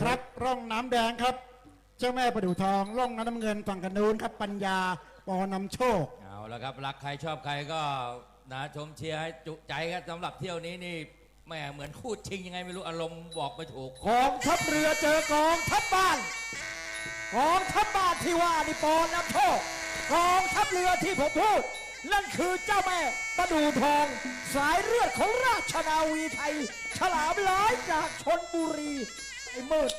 ครับร่องน้ำแดงครับ เจ้าแม่ประดู่ทองร่องน้ำเงินฝั่งกันนูนครับ ปัญญาปอนำโชคเอาละครับรักใครชอบใครก็นะชมเชียร์ให้จุใจครับสำหรับเที่ยวนี้นี่แหม่เหมือนคู่ชิงยังไงไม่รู้อารมณ์บอกไม่ถูกกองทัพเรือเจอกองทัพบ้านกองทัพบ้านที่ว่านี่ปอนน้ำโชคกองทัพเรือที่ผมพูด นั่นคือเจ้าแม่ประดูทอง สายเลือดของราชนาวีไทย ฉลามร้ายจากชนบุรีไอ้มืด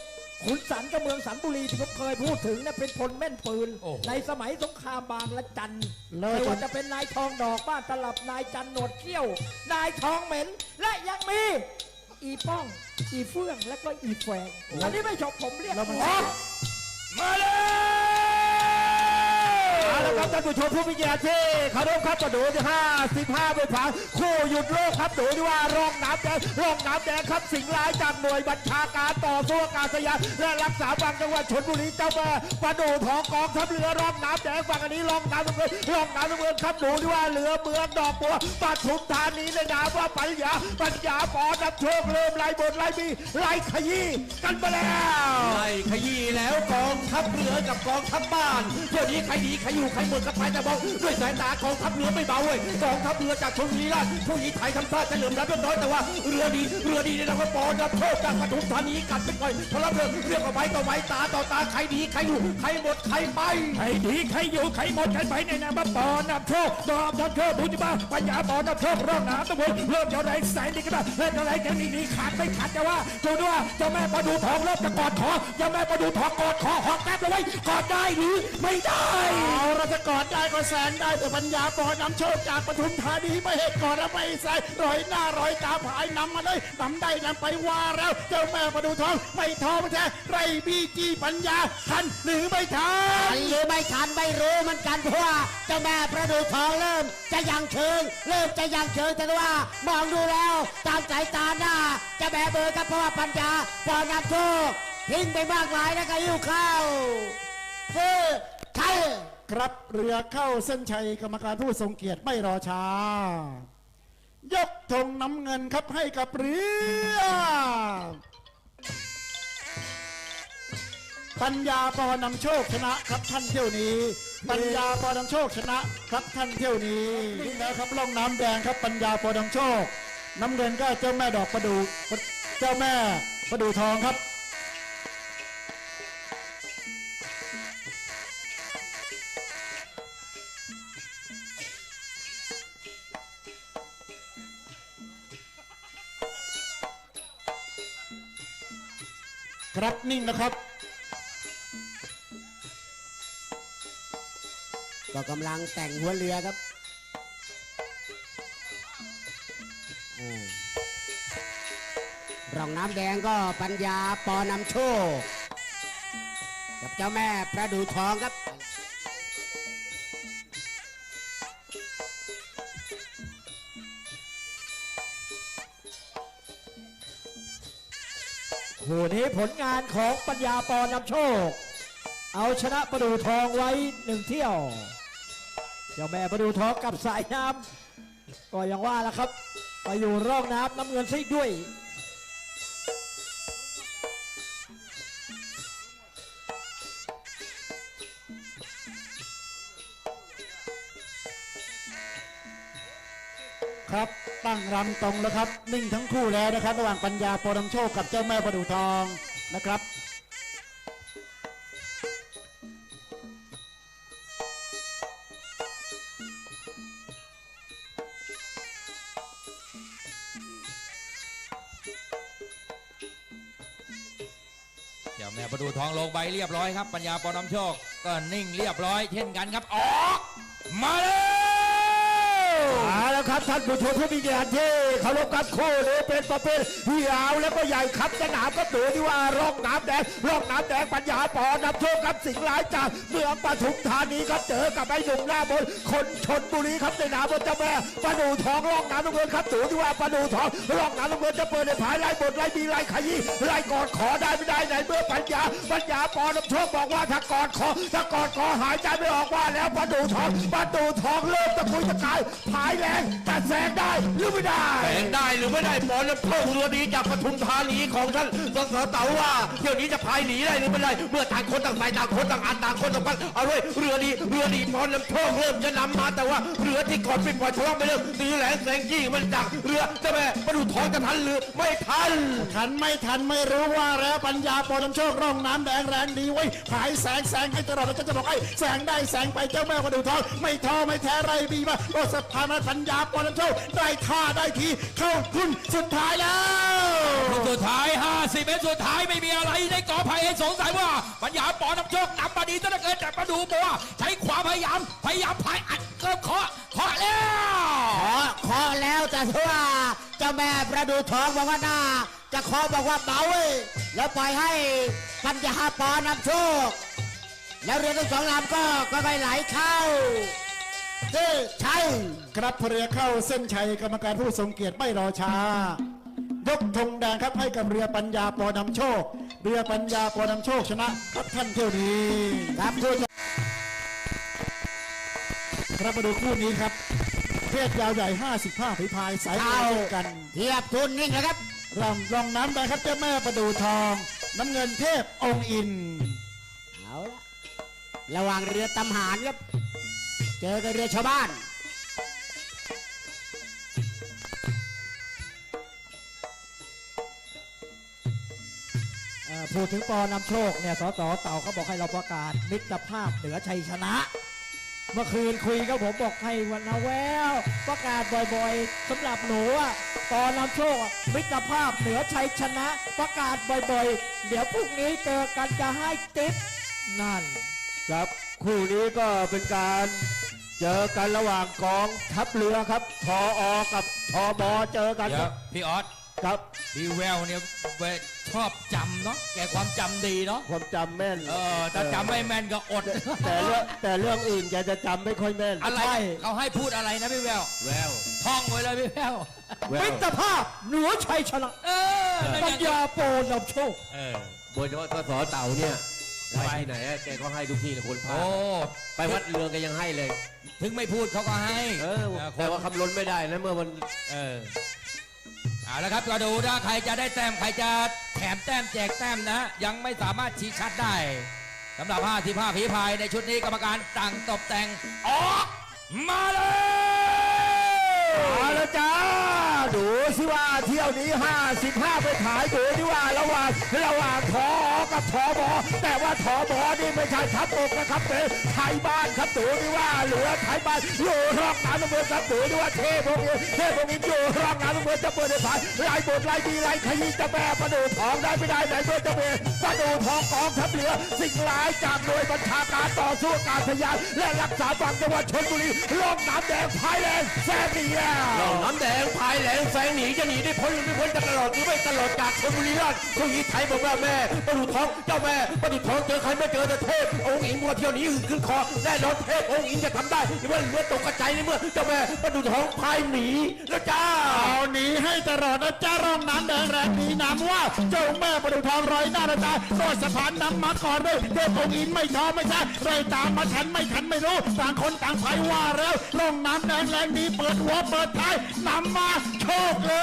ขุนสันกับเมืองสันบุรีที่ผมเคยพูดถึงนะเป็นพลแม่นปืน โอ้โห ในสมัยสงครามบางละจันเลิศ ไม่ว่าจะเป็นนายทองดอกบ้านตลับนายจันหนวดเขี้ยว นายทองเหม็น และยังมี อีป้อง อีเฟื่องและก็อีแฝงอันนี้ไม่จบผมเรียกเรามัน อ๋อมาเลยเอา ละครับท่านผู้ชมผู้มีเกียรติที่เคารพครับประดูที่55เป็นผังคู่หยุดโลกครับดูที่ว่าร่องน้ำแดงร่องน้ำแดงครับสิงห์ร้ายจากหน่วยบัญชาการต่อสู้อากาศยานและรักษาฝั่งจังหวัดชลบุรีเจ้าแม่ประดูทองกองทัพเรือร่องน้ำแดงฝั่งอันนี้ร่องน้ำน้ำเงินร่องน้ำน้ำเงินครับดูที่ว่าเรือเมืองดอกบัวปทุมธานีในนามว่าปัญญาปัญญาปอนับโชคเริ่มไล่บทไล่บีไล่ขยี้กันไปแล้วไล่ขยี้แล้วกองทัพเรือกับกองทัพบ้านเที่ยวนี้ใครดีใครอยู่ใครหมดกับใครแต่มองด้วยสายตากองทัพเรือไม่เบาเว้ยกองทัพเรือจากชลบุรีราชผู้หญิงไทยทำท่าจะเหลื่อมล้ำเล็กน้อยแต่ว่าเรือดีเรือดีในนามว่าปอนับโชคจากปทุมธานีกัดไปก่อยพลังเรือเรียกว่าไว้ต่อไว้ตาต่อตาใครดีใครอยู่ใครหมดใครไปใครดีใครอยู่ใครหมดใครไปในนามปอนับโชคดอมทัพโชคบุญมาปัญญาปอนับโชคร่องน้ำตะวันเริ่มจ้าไหนแสนดีกันบ้างเล่นเจ้าไหนยังดีๆขาดไม่ขาดแต่ว่าดูด้วยว่าเจ้าแม่ประดูทองเริ่มจะกอดคอเจ้าแม่ประดูทองกอดคอหอกแป๊บเลยกอดได้หรือไม่ได้เอาเราจะกอดได้ก็แสนได้แต่ปัญญาปอนำโชคจากปทุมธานีไม่ให้กอดแล้วไปใส่รอยหน้ารอยตาผายนำมาเลยนำได้นำไปว่าแล้วเจ้าแม่ประดูทองไม่ท้อไม่แท้ไรบีจีปัญญาทันหรือไม่ทันหรือไม่ทันไม่รู้เหมือนกันเพราะว่าเจ้าแม่ประดูทองเริ่มจะยังเชิง เริ่มจะยังเชิงแต่ว่ามองดูแล้วตามสายตาหน้าจะแบเบอร์กับเพราะว่าปัญญาปอนำโชคทิ้งไปมากมายนะครับยิ้วเข้าคือไทย ครับเรือเข้าเส้นชัยกรรมการผู้ทรงเกียรติไม่รอช้า ยกธงน้ำเงินครับให้กับเรือ ปัญญาปอนำโชคชนะครับท่านเที่ยวนี้ ปัญญาปอนำโชคชนะครับท่านเที่ยวนี้นี่นะครับล่องน้ำแดงครับปัญญาปอนำโชค น้ำเงินก็เจ้าแม่ดอกประดูเจ้าแม่ประดูทองครับ ครับนิ่งนะครับ ก็กำลังแต่งหัวเรือครับอร่องน้ำแดงก็ปัญญาปอนำโชค กับเจ้าแม่พระดูทองครับ คู่นี้ผลงานของปัญญาปอนำโชค เอาชนะประดูทองไว้หนึ่งเที่ยว เจ้าแม่ประดูทองกับสายน้ำก็อย่างว่าแล้วครับ ไปอยู่ร่องน้ำน้ำเงินซิด้วย ครับ ตั้งรำตรงแล้วครับ นิ่งทั้งคู่แล้วนะครับ ระหว่างปัญญาโปรดำโชคกับเจ้าแม่ประดูทองนะครับเดี๋ยวแม่ประดูทองลงใบเรียบร้อยครับ ปัญญาปอนำโชคก็นิ่งเรียบร้อยเช่นกันครับ ออก มาเลย ครับท่านผู้ชมผู้มีเกียรติที่เคารพครับคู่นี้เป็นประเภทที่ยาวแล้วก็ใหญ่ครับสนามก็ดูที่ว่าร่องน้ำแดงร่องน้ำแดงปัญญาปอนับโชคครับสิงห์ร้ายจากเมืองปทุมธานีครับเจอกับไอ้หนุ่มหน้าบนคนชนบุรีครับในนามว่าเจ้าแม่ปลาดูทองร่องน้ำน้ำเงินครับดูที่ว่าปลาดูทองร่องน้ำน้ำเงินจะเปิดในผายไล่บทไล่บีไล่ขยี้ไล่กอดขอได้ไม่ได้ในเมื่อปัญญาปัญญาปอนับโชคบอกว่าถ้ากอดคอถ้ากอดคอหายใจไม่ออกว่าแล้วปลาดูทองปลาดูทองเริ่มตะกุยตะกายผายแรงจะแซงได้หรือไม่ได้แข่งได้หรือไม่ได้ปอนน้ำโชคเรือดีจากปทุมธานีของท่านสสเต๋าว่าเที่ยวนี้จะพายหนีได้หรือไม่ได้เมื่อต่างคนต่างไปต่างคนต่างอันต่างคนต่างพันเอาด้วยเรือดีเรือดีปอนน้ำโชคเริ่มจะนำมาแต่ว่าเรือที่ก่อนปิดปล่อยทะเลาะไม่เลิกตีแหลงแสงยี่มันจากเรือเจ้าแม่ประดูทองจะทันหรือไม่ทันทันไม่ทันไม่รู้ว่าแล้วปัญญาปอนำโชคร่องน้ำแดงแรงดีไว้ยผายแสงแสงให้ตลอดแล้วก็จะบอกไอ้แสงได้แสงไปเจ้าแม่ก็ดูทองไม่ท้อไม่แท้ไรบีมาโลสะพานมาปัญญาปอนำโชคได้ท่าได้ทีเข้าทุนสุดท้ายแล้วสุดท้าย 50เมตรสุดท้ายไม่มีอะไรในกอไผ่ให้สงสัยว่า ปัญญาปอนำโชคนำมาดีซะเหลือเกินแต่มาดูบัวใช้ความพยายามพยายามพายอัดเริ่มเคาะเคาะแล้วขอขอแล้วแต่ว่าเจ้าแม่ประดูทองบอกว่าหน้าจะขอบอกว่าเบาเว้ยแล้วปล่อยให้ปัญญาปอนำโชค แล้วเรือทั้งสองลำก็ค่อยๆไหลเข้า เฮ้ใช่ครับเรือเข้าเส้นชัยกรรมการผู้ทรงเกียรติไม่รอช้า ยกธงแดงครับให้กับเรือปัญญาปอนำโชค เรือปัญญาปอนำโชคชนะครับท่านเที่ยวนี้ครับคุณครับมาดูคู่นี้ครับ เพศยาวใหญ่ 55ฝีพายสายเดียวกัน เทียบทุนนิ่นะครับรำรองน้ำแดงครับเจ้าแม่ประดูทอง น้ำเงินเทพองค์อินเอาละระหว่างเรือตำหารครับ เจอกับเรือชาวบ้าน เอ่อพูดถึงปอนำโชคเนี่ยสสเต่าเขาบอกให้เราประกาศมิตรภาพเหนือชัยชนะ เมื่อคืนคุยกับผมบอกให้วันนาแววประกาศบ่อยๆสำหรับหนูอะปอนำโชคอะมิตรภาพเหนือชัยชนะ ประกาศบ่อยๆ เดี๋ยวพรุ่งนี้เจอกันจะให้ติ๊บนั่น ครับ คู่นี้ก็เป็นการ เจอกันระหว่างกองทัพเรือครับทออกับทอบอเจอกันเดี๋คยรัวบพี่ออสครับพี่แววเนี่ยเว้ยชอบจำเนาะแกความจำดีเนาะความจำแม่นเออแต่จำไม่แม่นก็อด แต่เรื่องแต่เรื่องอื่นแกจะจำไม่ค่อยแม่นอะไรใช่เขาให้พูดอะไรนะพี่แววแววท่องไว้เลยพี่แววแวมิวตรภาพเหนือชัยชนะเออนั่นปัญไงญาปอนำโชค เออโดยเฉพาะสสเต๋าเนี่ย ไปที่ไหนอะแกก็ให้ทุกที่เลยคนพาโอ้ ไปวัดเรืองแกยังให้เลย ถึงไม่พูดเขาก็ให้เออแต่ว่าคำล้นไม่ได้นะเมื่อวันเออเอาละครับก็ดูนะใครจะได้แต้มใครจะแถมแต้มแจกแต้มนะยังไม่สามารถชี้ชัดได้สำหรับ5ที่5ผีพายในชุดนี้กรรมการต่างตบแต่งออกมาเลย เอาละจ้าดู สิว่าเที่ยวนี้ 55 ไปขายดูที่ว่าระหว่างระหว่างทอกับทอบอแต่ว่าทอบอนี่ไม่ใช่ทัพบกนะครับเป็นไทยบ้านครับดูที่ว่าเหลือไทยบ้านอยู่ร่องน้ำตำบลครับดูที่ว่าเทพวกนี้เทพวกนี้อยู่ร่องน้ำตำบลจะเปิดในผายลายบทลายดีลายขยี้จะแม่ประดูทองได้ไม่ได้ไหนเพื่อจะเป็นประดูทองกองทัพเรือสิ่งหลายจากหน่วยบัญชาการต่อสู้การพยานและรักษาฝั่งจังหวัดชลบุรีร่องน้ำแดงพายแรงแซ่บดีแล้วเราน้ำแดงพายแหลงแสงหนีจะหนีได้พ้นหรือไม่พ้นจะตลอดหรือไม่ตลอดจากชลบุรีราชผู้หญิงไทยบอกว่าแม่ประดูทองเจ้าแม่ประดูทองเจอใครไม่เจอแต่เทพองค์หญิงมัวเที่ยวนี้ขึ้นคอแน่นอนเทพองค์หญิงจะทำได้หรือว่าเรือตกกระจายในเมื่อเจ้าแม่ประดูทองพายหนีแล้วจ้าเอาหนีให้ตลอดนะจ้าร่องน้ำแดงแรงดีน้ำว่าเจ้าแม่ประดูทองร้อยหน้าตาโดยสะพานน้ำมาก่อนเลยเทพองค์อินไม่ท้อไม่ใช่เลยตามมาทันไม่ทันไม่รู้ต่างคนต่างไปว่าแล้วร่องน้ำแดงแรงดีเปิดหัวเปิดท้ายนำมาโชคเล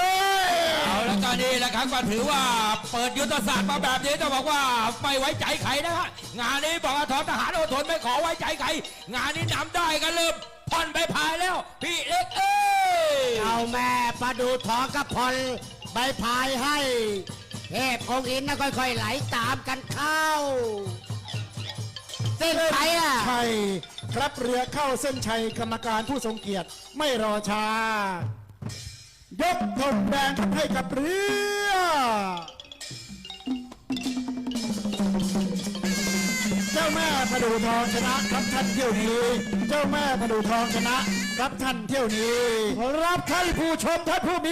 ย เอาแล้วก็นี่แหละครับก็ถือว่าเปิดยุทธศาสตร์มาแบบนี้ต้องบอกว่าไม่ไว้ใจใครนะฮะงานนี้บอกว่าทอทหารอดทนไม่ขอไว้ใจใครงานนี้นำได้กันเริ่มผ่อนไปพายแล้ว พี่เล็กเอ้ยเอาแม่ประดูทองกับพลใบพายให้เทพองค์อินนะค่อยๆไหลตามกันเข้า เส้นไปอะใช่ครับเรือเข้าเส้นชัยกรรมการผู้ทรงเกียรติไม่รอช้า ยกธงแดงให้กับเรือ เจ้าแม่ประดูทองชนะครับท่านเที่ยวนี้ เจ้าแม่ประดูทองชนะครับท่านเที่ยวนี้ รับท่านผู้ชมท่านผู้มี